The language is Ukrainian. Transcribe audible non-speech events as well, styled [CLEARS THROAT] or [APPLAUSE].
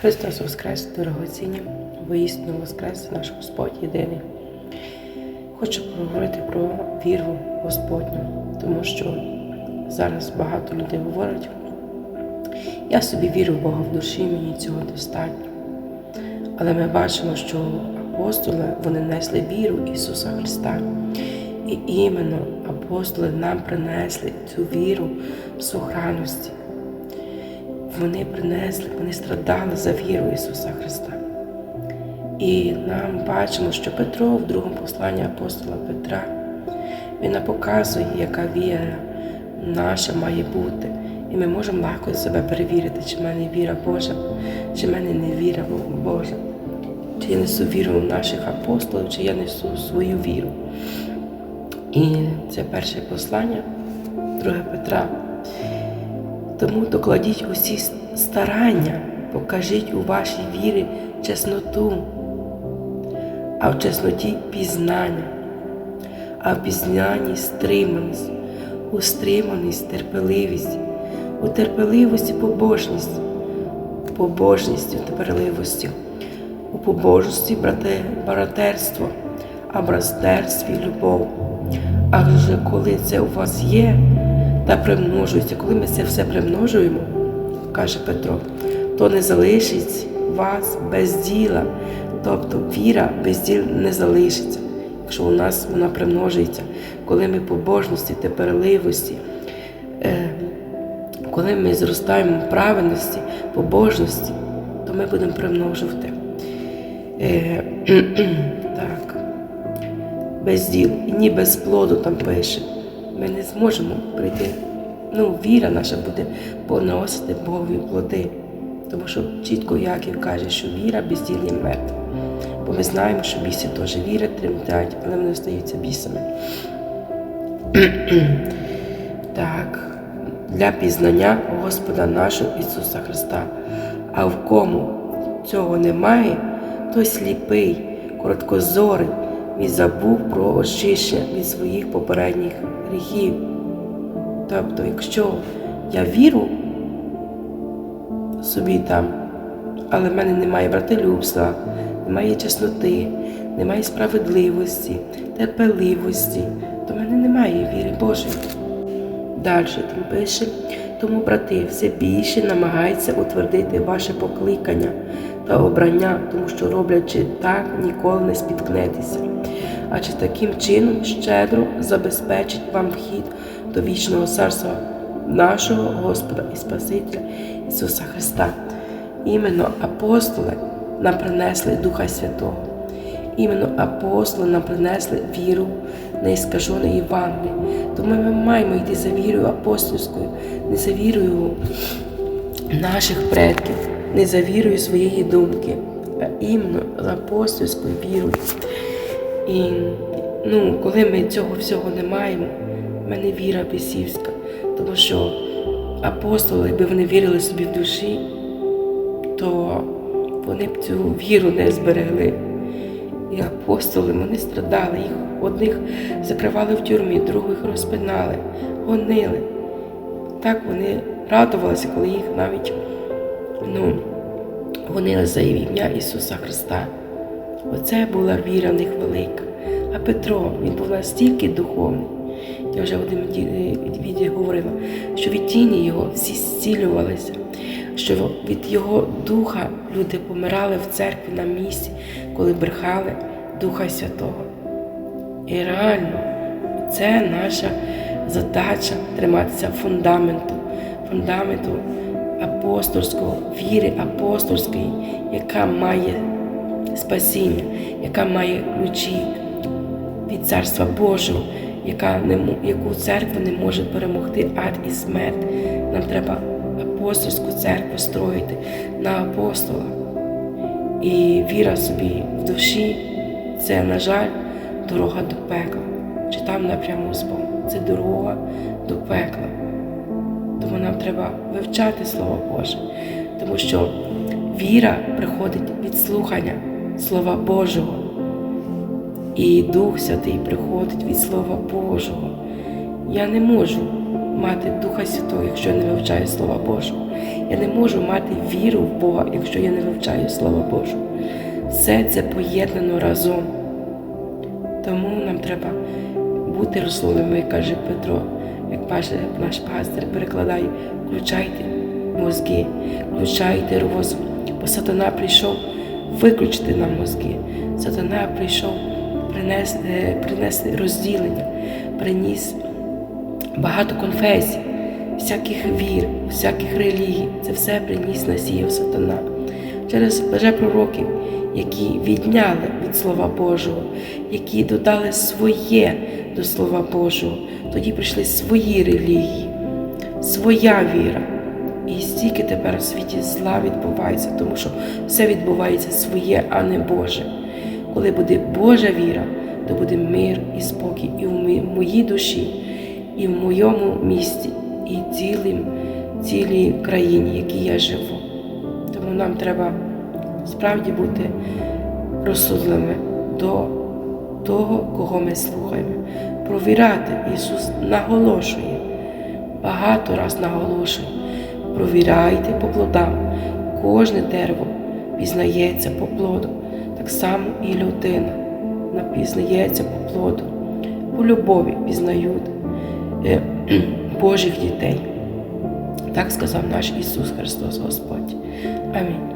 Христос Воскрес, дорогоцінні, воістину Воскрес наш Господь єдиний. Хочу поговорити про віру Господню, тому що зараз багато людей говорять, я собі вірю в Бога в душі, мені цього достатньо. Але ми бачимо, що апостоли вони несли віру Ісуса Христа. І іменно апостоли нам принесли цю віру в сохранності. Вони принесли, вони страдали за віру Ісуса Христа. І нам бачимо, що Петро в другому посланні апостола Петра він показує, яка віра наша має бути. І ми можемо легко себе перевірити, чи в мене віра Божа, чи в мене не віра Божа, чи я несу віру наших апостолів, чи я несу свою віру. І це перше послання, друге Петра. Тому докладіть усі старання, покажіть у вашій вірі чесноту, а в чесноті пізнання, а в пізнанні стриманість, у стриманість терпеливість, у терпеливості побожність, побожністю терпеливості, у побожності брате, братерство, а братерстві любов. А вже коли це у вас є та примножується, коли ми це все примножуємо, каже Петро, то не залишить вас без діла, тобто віра без діл не залишиться, якщо у нас вона примножується, коли ми побожності, теперливості, е, коли ми зростаємо в правильності, побожності, то ми будемо примножувати. Е, [CLEARS THROAT] так. Без діл, ні без плоду там пише. Ми не зможемо прийти. Ну, віра наша буде поносити Богові плоди. Тому що чітко Яків каже, що віра без діл мертва. Бо ми знаємо, що біси теж вірять, тремтять, але вони остаються бісами. [CLEARS THROAT] так, для пізнання Господа нашого Ісуса Христа. А в кому цього немає, той сліпий, короткозорий, він забув про очищення від своїх попередніх гріхів. Тобто, якщо я віру собі там, але в мене немає братолюбства, немає чесноти, немає справедливості, терпеливості, то в мене немає віри Божої. Далі там пише, тому, брати, все більше намагаються утвердити ваше покликання та обрання, тому що, роблячи так, ніколи не спіткнетеся. А чи таким чином щедро забезпечить вам вхід до вічного царства нашого Господа і Спасителя Ісуса Христа. Іменно апостоли нам принесли Духа Святого. Іменно апостоли нам принесли віру на іскажене Євангеліє. Тому ми маємо йти за вірою апостольською, не за вірою наших предків, не за вірою своєї думки, а іменно за апостольською вірою. І ну, коли ми цього всього не маємо, в мене віра бісівська, тому що апостоли, якби вони вірили собі в душі, то вони б цю віру не зберегли. І апостоли вони страдали, їх одних закривали в тюрмі, других розпинали, гонили. Так вони радувалися, коли їх навіть ну, гонили за ім'я Ісуса Христа. Оце була віра в них велика. А Петро, він був настільки духовний. Я вже в одному відео говорила, що від тіні його всі зцілювалися, що від його духа люди помирали в церкві на місці, коли брехали Духа Святого. І реально, це наша задача триматися фундаменту, фундаменту апостольського, віри апостольської, яка має спасіння, яка має ключі від Царства Божого, яка не, яку церкву не може перемогти ад і смерть. Нам треба апостольську церкву строїти на апостола. І віра собі в душі це, на жаль, дорога до пекла. Чи там напряму з Богом. Це дорога до пекла. Нам треба вивчати Слово Боже, тому що віра приходить від слухання Слова Божого. І Дух Святий приходить від Слова Божого. Я не можу мати Духа Святого, якщо я не вивчаю Слова Божого. Я не можу мати віру в Бога, якщо я не вивчаю Слова Божого. Все це поєднано разом. Тому нам треба бути розумними, каже Петро, як каже наш пастир, перекладає, включайте мозги, включайте розум. Бо сатана прийшов виключити нам мозги. Сатана прийшов принести, принести розділення, приніс багато конфесій, всяких вір, всяких релігій. Це все приніс насіяв сатана. Через лжепророків, які відняли від Слова Божого, які додали своє до Слова Божого. Тоді прийшли свої релігії, своя віра. І стільки тепер у світі зла відбувається, тому що все відбувається своє, а не Боже. Коли буде Божа віра, то буде мир і спокій і в моїй душі, і в моєму місті, і цілим, цілій країні, в якій я живу. Нам треба справді бути розсудливими до того, кого ми слухаємо. Провіряти. Ісус наголошує, багато раз наголошує. Провіряйте по плодам. Кожне дерево пізнається по плоду. Так само і людина пізнається по плоду. По любові пізнають е, [CLEARS THROAT] Божих дітей. Так сказав наш Ісус Христос Господь. Амінь.